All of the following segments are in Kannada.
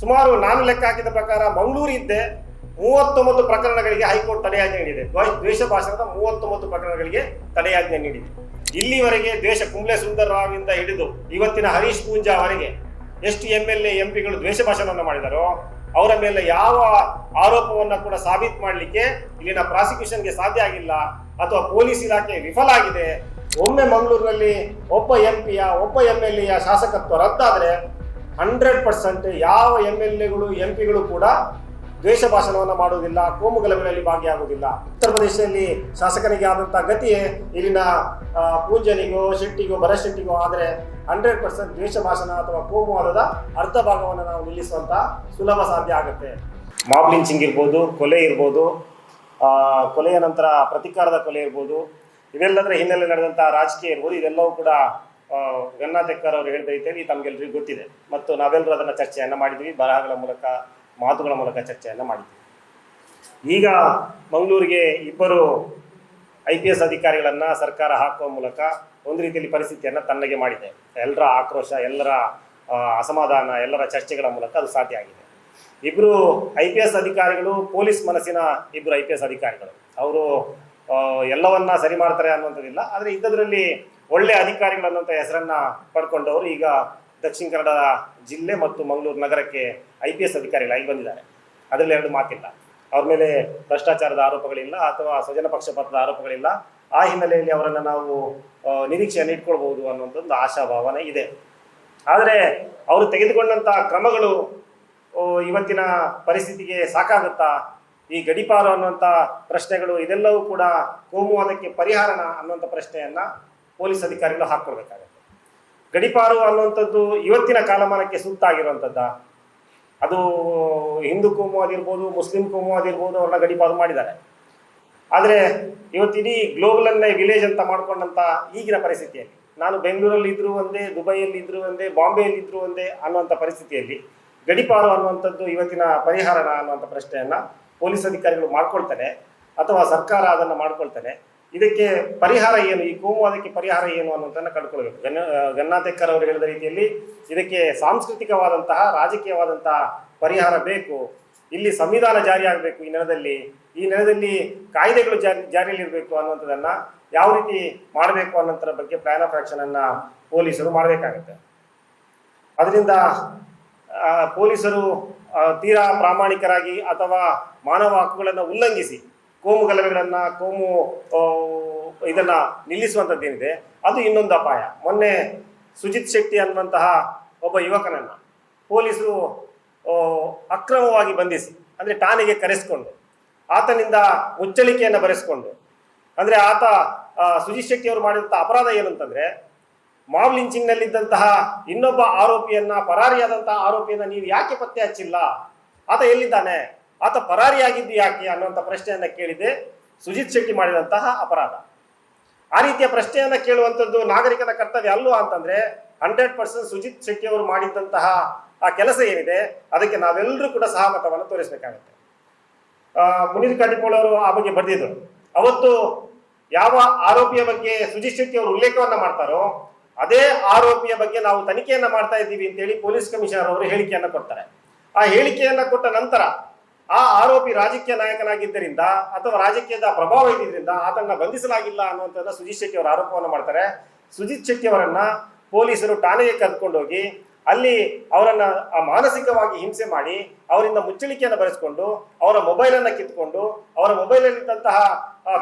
ಸುಮಾರು ನಾನು ಲೆಕ್ಕ ಹಾಕಿದ ಪ್ರಕಾರ ಮಂಗಳೂರು ಇದ್ದೆ ಮೂವತ್ತೊಂಬತ್ತು ಪ್ರಕರಣಗಳಿಗೆ ಹೈಕೋರ್ಟ್ ತಡೆಯಾಜ್ಞೆ ನೀಡಿದೆ. ದ್ವ- ದ್ವೇಷ ಭಾಷಣದ ಮೂವತ್ತೊಂಬತ್ತು ಪ್ರಕರಣಗಳಿಗೆ ತಡೆಯಾಜ್ಞೆ ನೀಡಿದೆ. ಇಲ್ಲಿವರೆಗೆ ದ್ವೇಷ ಕುಂಬ್ಳೆ ಸುಂದರ್ ಇಂದ ಹಿಡಿದು ಇವತ್ತಿನ ಹರೀಶ್ ಪೂಂಜಾ ಅವರಿಗೆ ಎಷ್ಟು ಎಂ ಎಲ್ ಎ ಎಂ ಪಿಗಳು ದ್ವೇಷ ಭಾಷಣವನ್ನು ಮಾಡಿದಾರೋ, ಅವರ ಮೇಲೆ ಯಾವ ಆರೋಪವನ್ನ ಕೂಡ ಸಾಬೀತು ಮಾಡಲಿಕ್ಕೆ ಇಲ್ಲಿನ ಪ್ರಾಸಿಕ್ಯೂಷನ್ಗೆ ಸಾಧ್ಯ ಆಗಿಲ್ಲ ಅಥವಾ ಪೊಲೀಸ್ ಇಲಾಖೆ ವಿಫಲ ಆಗಿದೆ, ಒಮ್ಮೆ ಮಂಗಳೂರಿನಲ್ಲಿ ಒಬ್ಬ ಎಂ ಪಿಯ ಒಬ್ಬ ಎಂ ಎಲ್ ಎ ಶಾಸಕತ್ವ ರದ್ದಾದರೆ ಹಂಡ್ರೆಡ್ ಪರ್ಸೆಂಟ್ ಯಾವ ಎಂ ಎಲ್ ಎಗಳು ಎಂ ಪಿಗಳು ಕೂಡ ದ್ವೇಷ ಭಾಷಣವನ್ನು ಮಾಡುವುದಿಲ್ಲ ಕೋಮು ಗಲಭೆಯಲ್ಲಿ ಭಾಗಿಯಾಗುವುದಿಲ್ಲ. ಉತ್ತರ ಪ್ರದೇಶದಲ್ಲಿ ಶಾಸಕನಿಗೆ ಆದಂತಹ ಗತಿಯೇ ಇಲ್ಲಿನ ಪೂಂಜನಿಗೋ, ಶೆಟ್ಟಿಗೋ ಶೆಟ್ಟಿಗೋ ಆದರೆ ಹಂಡ್ರೆಡ್ ಪರ್ಸೆಂಟ್ ದ್ವೇಷ ಭಾಷಣ ಅಥವಾ ಕೋಮುವಾದದ ಅರ್ಧ ಭಾಗವನ್ನು ನಾವು ನಿಲ್ಲಿಸುವಂತ ಸುಲಭ ಸಾಧ್ಯ ಆಗುತ್ತೆ. ಮಾಬ್ ಲಿಂಚಿಂಗ್ ಇರ್ಬೋದು, ಕೊಲೆ ಇರ್ಬೋದು ಕೊಲೆಯ ನಂತರ ಪ್ರತಿಕಾರದ ಕೊಲೆ ಇರ್ಬೋದು, ಇವೆಲ್ಲದರ ಹಿನ್ನೆಲೆ ನಡೆದಂತಹ ರಾಜಕೀಯ ಇರ್ಬೋದು ಇದೆಲ್ಲವೂ ಕೂಡ ಆ, ಗನ್ನಾ ತೆಕ್ಕರ್ ಅವರು ಹೇಳಿದ ರೀತಿಯಲ್ಲಿ ತಮಗೆಲ್ಲರಿಗೂ ಗೊತ್ತಿದೆ. ಮತ್ತು ನಾವೆಲ್ಲರೂ ಅದನ್ನು ಚರ್ಚೆಯನ್ನು ಮಾಡಿದ್ವಿ. ಬರಹಗಳ ಮೂಲಕ ಮಾತುಗಳ ಮೂಲಕ ಚರ್ಚೆಯನ್ನು ಮಾಡಿದ್ವಿ. ಈಗ ಮಂಗಳೂರಿಗೆ ಇಬ್ಬರು ಐ ಪಿ ಎಸ್ ಅಧಿಕಾರಿಗಳನ್ನು ಸರ್ಕಾರ ಹಾಕುವ ಮೂಲಕ ಒಂದು ರೀತಿಯಲ್ಲಿ ಪರಿಸ್ಥಿತಿಯನ್ನು ತನ್ನಗೆ ಮಾಡಿದೆ. ಎಲ್ಲರ ಆಕ್ರೋಶ ಎಲ್ಲರ ಅಸಮಾಧಾನ ಎಲ್ಲರ ಚರ್ಚೆಗಳ ಮೂಲಕ ಅದು ಸಾಧ್ಯ ಆಗಿದೆ. ಇಬ್ಬರು ಐ ಪಿ ಎಸ್ ಅಧಿಕಾರಿಗಳು ಪೊಲೀಸ್ ಮನಸ್ಸಿನ ಇಬ್ಬರು ಐ ಪಿ ಎಸ್ ಅಧಿಕಾರಿಗಳು. ಅವರು ಎಲ್ಲವನ್ನ ಸರಿ ಮಾಡ್ತಾರೆ ಅನ್ನುವಂಥದ್ದಿಲ್ಲ. ಆದರೆ ಇದ್ದದ್ರಲ್ಲಿ ಒಳ್ಳೆ ಅಧಿಕಾರಿಗಳು ಅನ್ನುವಂಥ ಹೆಸರನ್ನ ಪಡ್ಕೊಂಡವರು ಈಗ ದಕ್ಷಿಣ ಕನ್ನಡ ಜಿಲ್ಲೆ ಮತ್ತು ಮಂಗಳೂರು ನಗರಕ್ಕೆ ಐ ಪಿ ಎಸ್ ಅಧಿಕಾರಿಗಳಾಗಿ ಬಂದಿದ್ದಾರೆ. ಅದರಲ್ಲಿ ಎರಡು ಮಾತಿಲ್ಲ. ಅವ್ರ ಮೇಲೆ ಭ್ರಷ್ಟಾಚಾರದ ಆರೋಪಗಳಿಲ್ಲ ಅಥವಾ ಸ್ವಜನ ಪಕ್ಷಪಾತದ ಆರೋಪಗಳಿಲ್ಲ. ಆ ಹಿನ್ನೆಲೆಯಲ್ಲಿ ಅವರನ್ನು ನಾವು ನಿರೀಕ್ಷೆಯನ್ನು ಇಟ್ಕೊಳ್ಬಹುದು ಅನ್ನುವಂಥದ್ದು ಆಶಾಭಾವನೆ ಇದೆ. ಆದರೆ ಅವರು ತೆಗೆದುಕೊಂಡಂಥ ಕ್ರಮಗಳು ಇವತ್ತಿನ ಪರಿಸ್ಥಿತಿಗೆ ಸಾಕಾಗುತ್ತಾ? ಈ ಗಡಿಪಾರು ಅನ್ನುವಂಥ ಪ್ರಶ್ನೆಗಳು ಇದೆಲ್ಲವೂ ಕೂಡ ಕೋಮುವಾದಕ್ಕೆ ಪರಿಹಾರನ ಅನ್ನುವಂಥ ಪ್ರಶ್ನೆಯನ್ನ ಪೊಲೀಸ್ ಅಧಿಕಾರಿಗಳು ಹಾಕ್ಕೊಳ್ಬೇಕಾಗತ್ತೆ ಗಡಿಪಾರು ಅನ್ನುವಂಥದ್ದು ಇವತ್ತಿನ ಕಾಲಮಾನಕ್ಕೆ ಸೂಕ್ತ ಆಗಿರುವಂಥದ್ದ ಅದು ಹಿಂದೂ ಕೋಮು ಆಗಿರ್ಬೋದು ಮುಸ್ಲಿಂ ಕೋಮು ಆಗಿರ್ಬೋದು ಅವ್ರನ್ನ ಗಡಿಪಾರು ಮಾಡಿದ್ದಾರೆ. ಆದರೆ ಇವತ್ತು ಇಡೀ ಗ್ಲೋಬಲನ್ನೇ ವಿಲೇಜ್ ಅಂತ ಮಾಡ್ಕೊಂಡಂಥ ಈಗಿನ ಪರಿಸ್ಥಿತಿಯಲ್ಲಿ, ನಾನು ಬೆಂಗಳೂರಲ್ಲಿ ಇದ್ರು ಒಂದೇ, ದುಬೈಯಲ್ಲಿ ಇದ್ರು ಒಂದೇ, ಬಾಂಬೆಯಲ್ಲಿ ಇದ್ರು ಒಂದೇ ಅನ್ನುವಂಥ ಪರಿಸ್ಥಿತಿಯಲ್ಲಿ ಗಡಿಪಾರು ಅನ್ನುವಂಥದ್ದು ಇವತ್ತಿನ ಪರಿಹಾರನ ಅನ್ನುವಂಥ ಪ್ರಶ್ನೆಯನ್ನು ಪೊಲೀಸ್ ಅಧಿಕಾರಿಗಳು ಮಾಡ್ಕೊಳ್ತಾರೆ ಅಥವಾ ಸರ್ಕಾರ ಅದನ್ನು ಮಾಡ್ಕೊಳ್ತಾರೆ. ಇದಕ್ಕೆ ಪರಿಹಾರ ಏನು? ಈ ಕೋಮುವಾದಕ್ಕೆ ಪರಿಹಾರ ಏನು ಅನ್ನೋದನ್ನ ಕಂಡುಕೊಳ್ಬೇಕು ಗನ್ನ ಗನ್ನಾತೆಕ್ಕರ್ ಅವರು ಹೇಳಿದ ರೀತಿಯಲ್ಲಿ ಇದಕ್ಕೆ ಸಾಂಸ್ಕೃತಿಕವಾದಂತಹ, ರಾಜಕೀಯವಾದಂತಹ ಪರಿಹಾರ ಬೇಕು. ಇಲ್ಲಿ ಸಂವಿಧಾನ ಜಾರಿಯಾಗಬೇಕು ಈ ನೆಲದಲ್ಲಿ. ಈ ನೆಲದಲ್ಲಿ ಕಾಯ್ದೆಗಳು ಜಾರಿ ಜಾರಿಯಲ್ಲಿರಬೇಕು ಅನ್ನುವಂಥದ್ದನ್ನು ಯಾವ ರೀತಿ ಮಾಡಬೇಕು ಅನ್ನೋದರ ಬಗ್ಗೆ ಪ್ಲಾನ್ ಆಫ್ ಆಕ್ಷನ್ ಅನ್ನ ಪೊಲೀಸರು ಮಾಡಬೇಕಾಗುತ್ತೆ. ಅದರಿಂದ ಪೊಲೀಸರು ತೀರಾ ಪ್ರಾಮಾಣಿಕರಾಗಿ ಅಥವಾ ಮಾನವ ಹಕ್ಕುಗಳನ್ನು ಉಲ್ಲಂಘಿಸಿ ಕೋಮು ಗಲಭೆಗಳನ್ನ, ಕೋಮು ಇದನ್ನು ನಿಲ್ಲಿಸುವಂಥದ್ದೇನಿದೆ ಅದು ಇನ್ನೊಂದು ಅಪಾಯ. ಮೊನ್ನೆ ಸುಜಿತ್ ಶೆಟ್ಟಿ ಅನ್ನುವಂತಹ ಒಬ್ಬ ಯುವಕನನ್ನು ಪೊಲೀಸರು ಅಕ್ರಮವಾಗಿ ಬಂಧಿಸಿ, ಅಂದ್ರೆ ಠಾಣೆಗೆ ಕರೆಸಿಕೊಂಡು, ಆತನಿಂದ ಮುಚ್ಚಳಿಕೆಯನ್ನು ಬರೆಸಿಕೊಂಡು, ಅಂದ್ರೆ ಆತ ಸುಜಿತ್ ಶೆಟ್ಟಿ ಅವರು ಮಾಡಿದಂಥ ಅಪರಾಧ ಏನಂತಂದ್ರೆ ಮಾವ್ ಲಿಂಚಿಂಗ್ನಲ್ಲಿದ್ದಂತಹ ಇನ್ನೊಬ್ಬ ಆರೋಪಿಯನ್ನ, ಪರಾರಿಯಾದಂತಹ ಆರೋಪಿಯನ್ನ ನೀವು ಯಾಕೆ ಪತ್ತೆ ಹಚ್ಚಿಲ್ಲ? ಆತ ಎಲ್ಲಿದ್ದಾನೆ? ಆತ ಪರಾರಿಯಾಗಿದ್ದು ಯಾಕೆ ಅನ್ನುವಂಥ ಪ್ರಶ್ನೆಯನ್ನ ಕೇಳಿದೆ ಸುಜಿತ್ ಶೆಟ್ಟಿ ಮಾಡಿದಂತಹ ಅಪರಾಧ. ಆ ರೀತಿಯ ಪ್ರಶ್ನೆಯನ್ನ ಕೇಳುವಂಥದ್ದು ನಾಗರಿಕನ ಕರ್ತವ್ಯ ಅಲ್ಲೋ ಅಂತಂದ್ರೆ ಹಂಡ್ರೆಡ್ ಪರ್ಸೆಂಟ್ ಸುಜಿತ್ ಶೆಟ್ಟಿ ಅವರು ಮಾಡಿದಂತಹ ಆ ಕೆಲಸ ಏನಿದೆ ಅದಕ್ಕೆ ನಾವೆಲ್ಲರೂ ಕೂಡ ಸಹಮತವನ್ನು ತೋರಿಸಬೇಕಾಗುತ್ತೆ. ಮುನೀರ್ ಕಾಟಿಪೋಳ್ ಅವರು ಆ ಬಗ್ಗೆ ಬರೆದಿದ್ರು. ಅವತ್ತು ಯಾವ ಆರೋಪಿಯ ಬಗ್ಗೆ ಸುಜಿತ್ ಶೆಟ್ಟಿ ಅವರು ಉಲ್ಲೇಖವನ್ನ ಮಾಡ್ತಾರೋ ಅದೇ ಆರೋಪಿಯ ಬಗ್ಗೆ ನಾವು ತನಿಖೆಯನ್ನ ಮಾಡ್ತಾ ಇದ್ದೀವಿ ಅಂತೇಳಿ ಪೊಲೀಸ್ ಕಮಿಷನರ್ ಅವರು ಹೇಳಿಕೆಯನ್ನ ಕೊಡ್ತಾರೆ. ಆ ಹೇಳಿಕೆಯನ್ನ ಕೊಟ್ಟ ನಂತರ ಆ ಆರೋಪಿ ರಾಜಕೀಯ ನಾಯಕನಾಗಿದ್ದರಿಂದ ಅಥವಾ ರಾಜಕೀಯದ ಪ್ರಭಾವ ಇದ್ದಿದ್ದರಿಂದ ಆತನ್ನ ಬಂಧಿಸಲಾಗಿಲ್ಲ ಅನ್ನುವಂಥದ್ದು ಸುಜಿತ್ ಶೆಟ್ಟಿ ಅವರ ಆರೋಪವನ್ನು ಮಾಡ್ತಾರೆ. ಸುಜಿತ್ ಶೆಟ್ಟಿ ಅವರನ್ನ ಪೊಲೀಸರು ಠಾಣೆಗೆ ಕರೆದುಕೊಂಡೋಗಿ ಅಲ್ಲಿ ಅವರನ್ನ ಮಾನಸಿಕವಾಗಿ ಹಿಂಸೆ ಮಾಡಿ ಅವರಿಂದ ಮುಚ್ಚಳಿಕೆಯನ್ನು ಬರೆಸಿಕೊಂಡು ಅವರ ಮೊಬೈಲ್ ಅನ್ನ ಕಿತ್ಕೊಂಡು ಅವರ ಮೊಬೈಲ್ ಅಲ್ಲಿದ್ದಂತಹ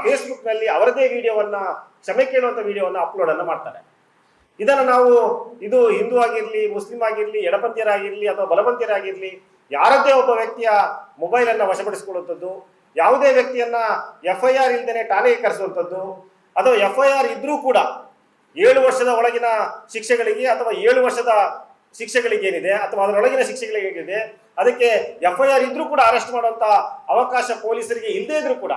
ಫೇಸ್ಬುಕ್ನಲ್ಲಿ ಅವರದೇ ವಿಡಿಯೋವನ್ನ, ಕ್ಷಮೆ ಕೇಳುವಂತ ವಿಡಿಯೋವನ್ನ ಅಪ್ಲೋಡ್ ಅನ್ನ ಮಾಡ್ತಾರೆ. ಇದನ್ನು ನಾವು, ಇದು ಹಿಂದೂ ಆಗಿರ್ಲಿ, ಮುಸ್ಲಿಂ ಆಗಿರ್ಲಿ, ಎಡಪಂಥೀಯರಾಗಿರ್ಲಿ ಅಥವಾ ಬಲಪಂಥೀಯರಾಗಿರ್ಲಿ ಯಾರದ್ದೇ ಒಬ್ಬ ವ್ಯಕ್ತಿಯ ಮೊಬೈಲ್ ಅನ್ನ ವಶಪಡಿಸಿಕೊಳ್ಳುವಂಥದ್ದು, ಯಾವುದೇ ವ್ಯಕ್ತಿಯನ್ನ ಎಫ್ ಐ ಆರ್ ಇಲ್ದೇನೆ ಠಾಣೆಗೆ ಕರೆಸುವಂಥದ್ದು, ಅಥವಾ ಎಫ್ ಐ ಆರ್ ಇದ್ರೂ ಕೂಡ ಏಳು ವರ್ಷದ ಒಳಗಿನ ಶಿಕ್ಷೆಗಳಿಗೆ ಅಥವಾ ಏಳು ವರ್ಷದ ಶಿಕ್ಷೆಗಳಿಗೆ ಏನಿದೆ ಅಥವಾ ಅದರೊಳಗಿನ ಶಿಕ್ಷೆಗಳಿಗೆ ಏನಿದೆ, ಅದಕ್ಕೆ ಎಫ್ ಐ ಆರ್ ಇದ್ರೂ ಕೂಡ ಅರೆಸ್ಟ್ ಮಾಡುವಂತ ಅವಕಾಶ ಪೊಲೀಸರಿಗೆ ಇಲ್ಲದೇ ಇದ್ರೂ ಕೂಡ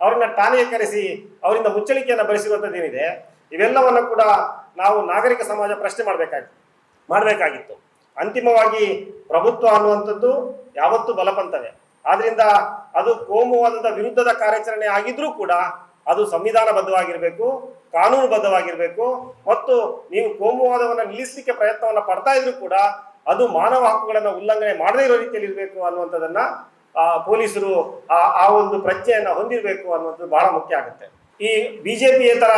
ಅವರನ್ನ ಠಾಣೆಗೆ ಕರೆಸಿ ಅವರಿಂದ ಮುಚ್ಚಳಿಕೆಯನ್ನು ಬರೆಸಿರುವಂಥದ್ದು ಏನಿದೆ, ಇವೆಲ್ಲವನ್ನು ಕೂಡ ನಾವು ನಾಗರಿಕ ಸಮಾಜ ಪ್ರಶ್ನೆ ಮಾಡಬೇಕಾಗಿತ್ತು ಮಾಡಬೇಕಾಗಿತ್ತು. ಅಂತಿಮವಾಗಿ ಪ್ರಭುತ್ವ ಅನ್ನುವಂಥದ್ದು ಯಾವತ್ತೂ ಬಲಪಂಥವೇ. ಆದ್ರಿಂದ ಅದು ಕೋಮುವಾದದ ವಿರುದ್ಧದ ಕಾರ್ಯಾಚರಣೆ ಆಗಿದ್ರೂ ಕೂಡ ಅದು ಸಂವಿಧಾನಬದ್ಧವಾಗಿರಬೇಕು ಕಾನೂನುಬದ್ಧವಾಗಿರಬೇಕು ಮತ್ತು ನೀವು ಕೋಮುವಾದವನ್ನು ನಿಲ್ಲಿಸಲಿಕ್ಕೆ ಪ್ರಯತ್ನವನ್ನು ಪಡ್ತಾ ಇದ್ರೂ ಕೂಡ ಅದು ಮಾನವ ಹಕ್ಕುಗಳನ್ನು ಉಲ್ಲಂಘನೆ ಮಾಡದೇ ಇರೋ ರೀತಿಯಲ್ಲಿ ಇರಬೇಕು ಅನ್ನುವಂಥದ್ದನ್ನ ಆ, ಪೊಲೀಸರು ಆ ಒಂದು ಪ್ರಜ್ಞೆಯನ್ನು ಹೊಂದಿರಬೇಕು ಅನ್ನುವಂಥದ್ದು ಬಹಳ ಮುಖ್ಯ ಆಗುತ್ತೆ. ಈ ಬಿಜೆಪಿಯೇತರ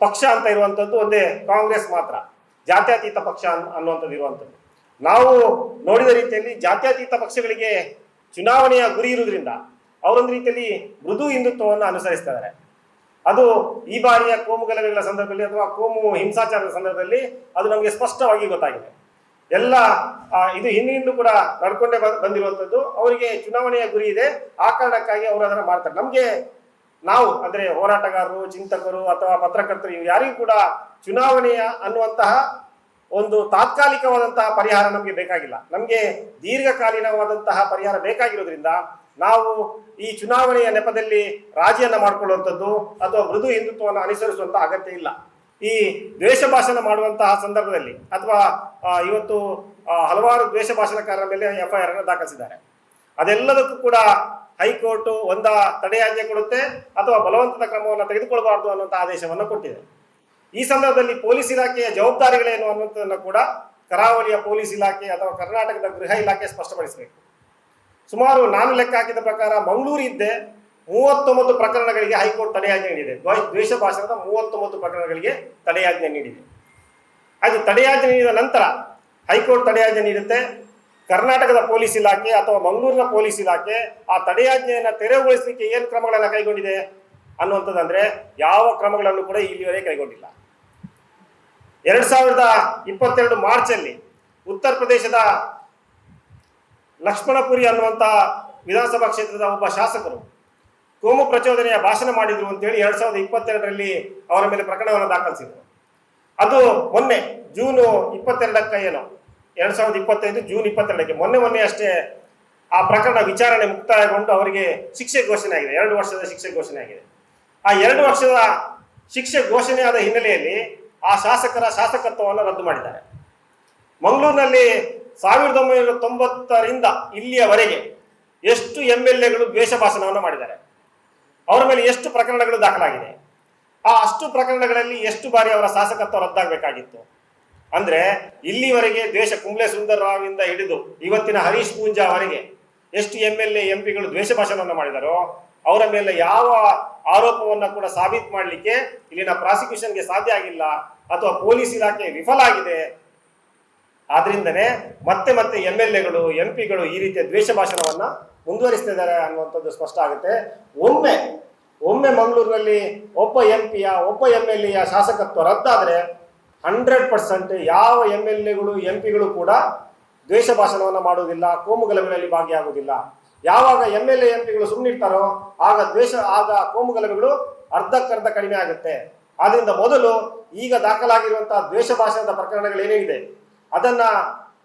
ಪಕ್ಷ ಅಂತ ಇರುವಂಥದ್ದು ಒಂದೇ ಕಾಂಗ್ರೆಸ್ ಮಾತ್ರ ಜಾತ್ಯತೀತ ಪಕ್ಷ ಅನ್- ಅನ್ನುವಂಥದ್ದು ಇರುವಂಥದ್ದು. ನಾವು ನೋಡಿದ ರೀತಿಯಲ್ಲಿ ಜಾತ್ಯತೀತ ಪಕ್ಷಗಳಿಗೆ ಚುನಾವಣೆಯ ಗುರಿ ಇರುವುದರಿಂದ ಅವರೊಂದು ರೀತಿಯಲ್ಲಿ ಮೃದು ಹಿಂದುತ್ವವನ್ನು ಅನುಸರಿಸ್ತಾ ಇದ್ದಾರೆ. ಅದು ಈ ಬಾರಿಯ ಕೋಮು ಗಲಭೆಗಳ ಸಂದರ್ಭದಲ್ಲಿ ಅಥವಾ ಕೋಮು ಹಿಂಸಾಚಾರದ ಸಂದರ್ಭದಲ್ಲಿ ಅದು ನಮಗೆ ಸ್ಪಷ್ಟವಾಗಿ ಗೊತ್ತಾಗಿದೆ. ಎಲ್ಲ ಇದು ಹಿಂದಿನಿಂದ ಕೂಡ ನಡ್ಕೊಂಡೇ ಬಂದಿರುವಂಥದ್ದು. ಅವರಿಗೆ ಚುನಾವಣೆಯ ಗುರಿ ಇದೆ. ಆ ಕಾರಣಕ್ಕಾಗಿ ಅವರು ಅದನ್ನು ಮಾಡ್ತಾರೆ. ನಮಗೆ ನಾವು, ಅಂದ್ರೆ ಹೋರಾಟಗಾರರು, ಚಿಂತಕರು ಅಥವಾ ಪತ್ರಕರ್ತರು ಇವು ಯಾರಿಗೂ ಕೂಡ ಚುನಾವಣೆಯ ಅನ್ನುವಂತಹ ಒಂದು ತಾತ್ಕಾಲಿಕವಾದಂತಹ ಪರಿಹಾರ ನಮಗೆ ಬೇಕಾಗಿಲ್ಲ. ನಮಗೆ ದೀರ್ಘಕಾಲೀನವಾದಂತಹ ಪರಿಹಾರ ಬೇಕಾಗಿರೋದ್ರಿಂದ ನಾವು ಈ ಚುನಾವಣೆಯ ನೆಪದಲ್ಲಿ ರಾಜಿಯನ್ನ ಮಾಡಿಕೊಳ್ಳುವಂಥದ್ದು ಅಥವಾ ಮೃದು ಹಿಂದುತ್ವವನ್ನು ಅನುಸರಿಸುವಂತಹ ಅಗತ್ಯ ಇಲ್ಲ. ಈ ದ್ವೇಷ ಭಾಷಣ ಮಾಡುವಂತಹ ಸಂದರ್ಭದಲ್ಲಿ ಅಥವಾ ಇವತ್ತು ಹಲವಾರು ದ್ವೇಷ ಭಾಷಣಕಾರರ ಮೇಲೆ ಎಫ್ಐಆರ್ ಅನ್ನು ದಾಖಲಿಸಿದ್ದಾರೆ. ಅದೆಲ್ಲದಕ್ಕೂ ಕೂಡ ಹೈಕೋರ್ಟ್ ಒಂದ ತಡೆಯಾಜ್ಞೆ ಕೊಡುತ್ತೆ ಅಥವಾ ಬಲವಂತದ ಕ್ರಮವನ್ನು ತೆಗೆದುಕೊಳ್ಬಾರ್ದು ಅನ್ನುವಂಥ ಆದೇಶವನ್ನು ಕೊಟ್ಟಿದೆ. ಈ ಸಂದರ್ಭದಲ್ಲಿ ಪೊಲೀಸ್ ಇಲಾಖೆಯ ಜವಾಬ್ದಾರಿಗಳೇನು ಅನ್ನುವಂಥದ್ದನ್ನು ಕೂಡ ಕರಾವಳಿಯ ಪೊಲೀಸ್ ಇಲಾಖೆ ಅಥವಾ ಕರ್ನಾಟಕದ ಗೃಹ ಇಲಾಖೆ ಸ್ಪಷ್ಟಪಡಿಸಬೇಕು. ಸುಮಾರು ನಾನು ಲೆಕ್ಕ ಹಾಕಿದ ಪ್ರಕಾರ ಮಂಗಳೂರು ಇದ್ದೆ ಮೂವತ್ತೊಂಬತ್ತು ಪ್ರಕರಣಗಳಿಗೆ ಹೈಕೋರ್ಟ್ ತಡೆಯಾಜ್ಞೆ ನೀಡಿದೆ. ದ್ವ- ದ್ವೇಷ ಭಾಷಣದ ಮೂವತ್ತೊಂಬತ್ತು ಪ್ರಕರಣಗಳಿಗೆ ತಡೆಯಾಜ್ಞೆ ನೀಡಿದೆ. ಅದು ತಡೆಯಾಜ್ಞೆ ನೀಡಿದ ನಂತರ ಹೈಕೋರ್ಟ್ ತಡೆಯಾಜ್ಞೆ ನೀಡುತ್ತೆ. ಕರ್ನಾಟಕದ ಪೊಲೀಸ್ ಇಲಾಖೆ ಅಥವಾ ಮಂಗಳೂರಿನ ಪೊಲೀಸ್ ಇಲಾಖೆ ಆ ತಡೆಯಾಜ್ಞೆಯನ್ನು ತೆರವುಗೊಳಿಸಲಿಕ್ಕೆ ಏನು ಕ್ರಮಗಳನ್ನು ಕೈಗೊಂಡಿದೆ? ಅನ್ನುವಂಥದ್ದಂದ್ರೆ ಯಾವ ಕ್ರಮಗಳನ್ನು ಕೂಡ ಇಲ್ಲಿವರೆಗೆ ಕೈಗೊಂಡಿಲ್ಲ. ಎರಡ್ ಸಾವಿರದ ಇಪ್ಪತ್ತೆರಡು ಮಾರ್ಚಲ್ಲಿ ಉತ್ತರ ಪ್ರದೇಶದ ಲಕ್ಷ್ಮಣಪುರಿ ಅನ್ನುವಂಥ ವಿಧಾನಸಭಾ ಕ್ಷೇತ್ರದ ಒಬ್ಬ ಶಾಸಕರು ಕೋಮು ಪ್ರಚೋದನೆಯ ಭಾಷಣ ಮಾಡಿದ್ರು ಅಂತೇಳಿ ಎರಡ್ ಸಾವಿರದ ಇಪ್ಪತ್ತೆರಡರಲ್ಲಿ ಅವರ ಮೇಲೆ ಪ್ರಕರಣವನ್ನು ದಾಖಲಿಸಿದರು. ಅದು ಮೊನ್ನೆ ಜೂನು ಇಪ್ಪತ್ತೆರಡಕ್ಕೆ ಏನೋ, ಎರಡ್ ಸಾವಿರದ ಇಪ್ಪತ್ತೈದು ಜೂನ್ ಇಪ್ಪತ್ತೆರಡಕ್ಕೆ, ಮೊನ್ನೆ ಮೊನ್ನೆ ಅಷ್ಟೇ ಆ ಪ್ರಕರಣ ವಿಚಾರಣೆ ಮುಕ್ತಾಯಗೊಂಡು ಅವರಿಗೆ ಶಿಕ್ಷೆ ಘೋಷಣೆ ಆಗಿದೆ, ಎರಡು ವರ್ಷದ ಶಿಕ್ಷೆ ಘೋಷಣೆ ಆಗಿದೆ. ಆ ಎರಡು ವರ್ಷದ ಶಿಕ್ಷೆ ಘೋಷಣೆಯಾದ ಹಿನ್ನೆಲೆಯಲ್ಲಿ ಆ ಶಾಸಕರ ಶಾಸಕತ್ವವನ್ನು ರದ್ದು ಮಾಡಿದ್ದಾರೆ. ಮಂಗಳೂರಿನಲ್ಲಿ ಸಾವಿರದ ಒಂಬೈನೂರ ತೊಂಬತ್ತರಿಂದ ಇಲ್ಲಿಯವರೆಗೆ ಎಷ್ಟು ಎಂ ಎಲ್ ಎಗಳು ದ್ವೇಷ ಭಾಷಣವನ್ನು ಮಾಡಿದ್ದಾರೆ. ಅವರ ಮೇಲೆ ಎಷ್ಟು ಪ್ರಕರಣಗಳು ದಾಖಲಾಗಿದೆ. ಆ ಅಷ್ಟು ಪ್ರಕರಣಗಳಲ್ಲಿ ಎಷ್ಟು ಬಾರಿ ಅವರ ಶಾಸಕತ್ವ ರದ್ದಾಗಬೇಕಾಗಿತ್ತು. ಅಂದ್ರೆ ಇಲ್ಲಿವರೆಗೆ ದ್ವೇಷ ಕುಂಬ್ಳೆ ಸುಂದರ ರಾವಿಂದ ಹಿಡಿದು ಇವತ್ತಿನ ಹರೀಶ್ ಪೂಂಜಾ ಅವರಿಗೆ ಎಷ್ಟು ಎಂ ಎಲ್ ಎಂ ಪಿಗಳು ದ್ವೇಷ ಭಾಷಣವನ್ನು ಮಾಡಿದಾರೋ ಅವರ ಮೇಲೆ ಯಾವ ಆರೋಪವನ್ನ ಕೂಡ ಸಾಬೀತು ಮಾಡಲಿಕ್ಕೆ ಇಲ್ಲಿನ ಪ್ರಾಸಿಕ್ಯೂಷನ್ಗೆ ಸಾಧ್ಯ ಆಗಿಲ್ಲ ಅಥವಾ ಪೊಲೀಸ್ ಇಲಾಖೆ ವಿಫಲ ಆಗಿದೆ. ಆದ್ರಿಂದನೇ ಮತ್ತೆ ಮತ್ತೆ ಎಂ ಎಲ್ ಎಗಳು, ಎಂ ಪಿಗಳು ಈ ರೀತಿಯ ದ್ವೇಷ ಭಾಷಣವನ್ನ ಮುಂದುವರಿಸ್ತಿದ್ದಾರೆ ಅನ್ನುವಂಥದ್ದು ಸ್ಪಷ್ಟ ಆಗುತ್ತೆ. ಒಮ್ಮೆ ಒಮ್ಮೆ ಮಂಗಳೂರಿನಲ್ಲಿ ಒಬ್ಬ ಎಂ ಪಿಯ, ಒಬ್ಬ ಎಂ ಎಲ್ ಎಯ ಶಾಸಕತ್ವ ರದ್ದಾದರೆ ಹಂಡ್ರೆಡ್ ಪರ್ಸೆಂಟ್ ಯಾವ ಎಂ ಎಲ್ ಎಗಳು, ಎಂ ಪಿಗಳು ಕೂಡ ದ್ವೇಷ ಭಾಷಣವನ್ನು ಮಾಡುವುದಿಲ್ಲ ಕೋಮು ಗಲಭೆಗಳಲ್ಲಿ ಭಾಗಿಯಾಗುವುದಿಲ್ಲ. ಯಾವಾಗ ಎಂ ಎಲ್ ಎ ಎಂ ಪಿಗಳು ಸುಮ್ಮನಿರ್ತಾರೋ ಆಗ ದ್ವೇಷ, ಆಗ ಕೋಮು ಗಲಭೆಗಳು ಅರ್ಧಕ್ಕರ್ಧ ಕಡಿಮೆ ಆಗುತ್ತೆ. ಆದ್ರಿಂದ ಮೊದಲು ಈಗ ದಾಖಲಾಗಿರುವಂತಹ ದ್ವೇಷ ಭಾಷಣದ ಪ್ರಕರಣಗಳು ಏನೇನಿದೆ ಅದನ್ನ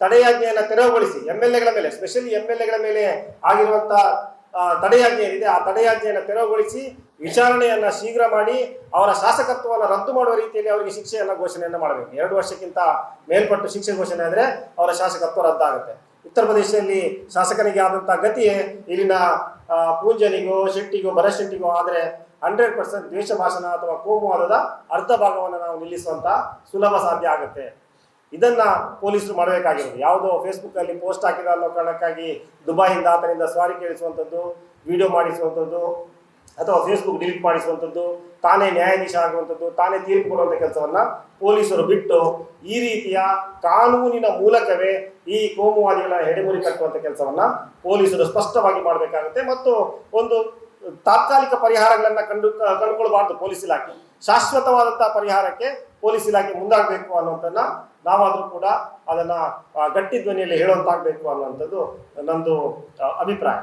ತಡೆಯಾಜ್ಞೆಯನ್ನ ತೆರವುಗೊಳಿಸಿ ಎಂ ಎಲ್ ಎಗಳ ಮೇಲೆ ಸ್ಪೆಷಲಿ ಎಂ ಎಲ್ ಎಗಳ ಮೇಲೆ ಆಗಿರುವಂತ ತಡೆಯಾಜ್ಞೆ ಏನಿದೆ, ಆ ತಡೆಯಾಜ್ಞೆಯನ್ನು ತೆರವುಗೊಳಿಸಿ ವಿಚಾರಣೆಯನ್ನ ಶೀಘ್ರ ಮಾಡಿ ಅವರ ಶಾಸಕತ್ವವನ್ನು ರದ್ದು ಮಾಡುವ ರೀತಿಯಲ್ಲಿ ಅವರಿಗೆ ಶಿಕ್ಷೆಯನ್ನ ಘೋಷಣೆಯನ್ನು ಮಾಡಬೇಕು. ಎರಡು ವರ್ಷಕ್ಕಿಂತ ಮೇಲ್ಪಟ್ಟು ಶಿಕ್ಷೆ ಘೋಷಣೆ ಆದರೆ ಅವರ ಶಾಸಕತ್ವ ರದ್ದಾಗುತ್ತೆ. ಉತ್ತರ ಪ್ರದೇಶದಲ್ಲಿ ಶಾಸಕನಿಗೆ ಆದಂತಹ ಗತಿಯೇ ಇಲ್ಲಿನ ಪೂಂಜನಿಗೋ, ಶೆಟ್ಟಿಗೋ ಬರಶೆಟ್ಟಿಗೋ ಆದರೆ ಹಂಡ್ರೆಡ್ ಪರ್ಸೆಂಟ್ ದ್ವೇಷ ಭಾಷಣ ಅಥವಾ ಕೋಮುವಾದದ ಅರ್ಧ ಭಾಗವನ್ನು ನಾವು ನಿಲ್ಲಿಸುವಂತ ಸುಲಭ ಸಾಧ್ಯ ಆಗುತ್ತೆ. ಇದನ್ನ ಪೊಲೀಸರು ಮಾಡಬೇಕಾಗಿರೋದು. ಯಾವುದೋ ಫೇಸ್ಬುಕ್ ಅಲ್ಲಿ ಪೋಸ್ಟ್ ಹಾಕಿದ ಅನ್ನೋ ಕಾರಣಕ್ಕಾಗಿ ದುಬೈಯಿಂದ ಆತನಿಂದ ಸ್ವಾರಿ ಕೇಳಿಸುವಂಥದ್ದು ವಿಡಿಯೋ ಮಾಡಿಸುವಂಥದ್ದು ಅಥವಾ ಫೇಸ್ಬುಕ್ ಡಿಲೀಟ್ ಮಾಡಿಸುವಂಥದ್ದು, ತಾನೇ ನ್ಯಾಯಾಧೀಶ ಆಗುವಂಥದ್ದು, ತಾನೇ ತೀರ್ಪು ಕೊಡುವಂಥ ಕೆಲಸವನ್ನ ಪೊಲೀಸರು ಬಿಟ್ಟು ಈ ರೀತಿಯ ಕಾನೂನಿನ ಮೂಲಕವೇ ಈ ಕೋಮುವಾದಿಗಳ ಹೆಡೆಮುರಿ ಕಟ್ಟುವಂಥ ಕೆಲಸವನ್ನ ಪೊಲೀಸರು ಸ್ಪಷ್ಟವಾಗಿ ಮಾಡಬೇಕಾಗುತ್ತೆ. ಮತ್ತು ಒಂದು ತಾತ್ಕಾಲಿಕ ಪರಿಹಾರಗಳನ್ನು ಕಂಡು ಕಂಡುಕೊಳ್ಬಾರ್ದು ಪೊಲೀಸ್ ಇಲಾಖೆ. ಶಾಶ್ವತವಾದಂತಹ ಪರಿಹಾರಕ್ಕೆ ಪೊಲೀಸ್ ಇಲಾಖೆ ಮುಂದಾಗಬೇಕು ಅನ್ನುವಂಥದ್ದನ್ನ ನಾವಾದರೂ ಕೂಡ ಅದನ್ನ ಗಟ್ಟಿ ಧ್ವನಿಯಲ್ಲಿ ಹೇಳುವಂತಾಗಬೇಕು ಅನ್ನುವಂಥದ್ದು ನಂದು ಅಭಿಪ್ರಾಯ.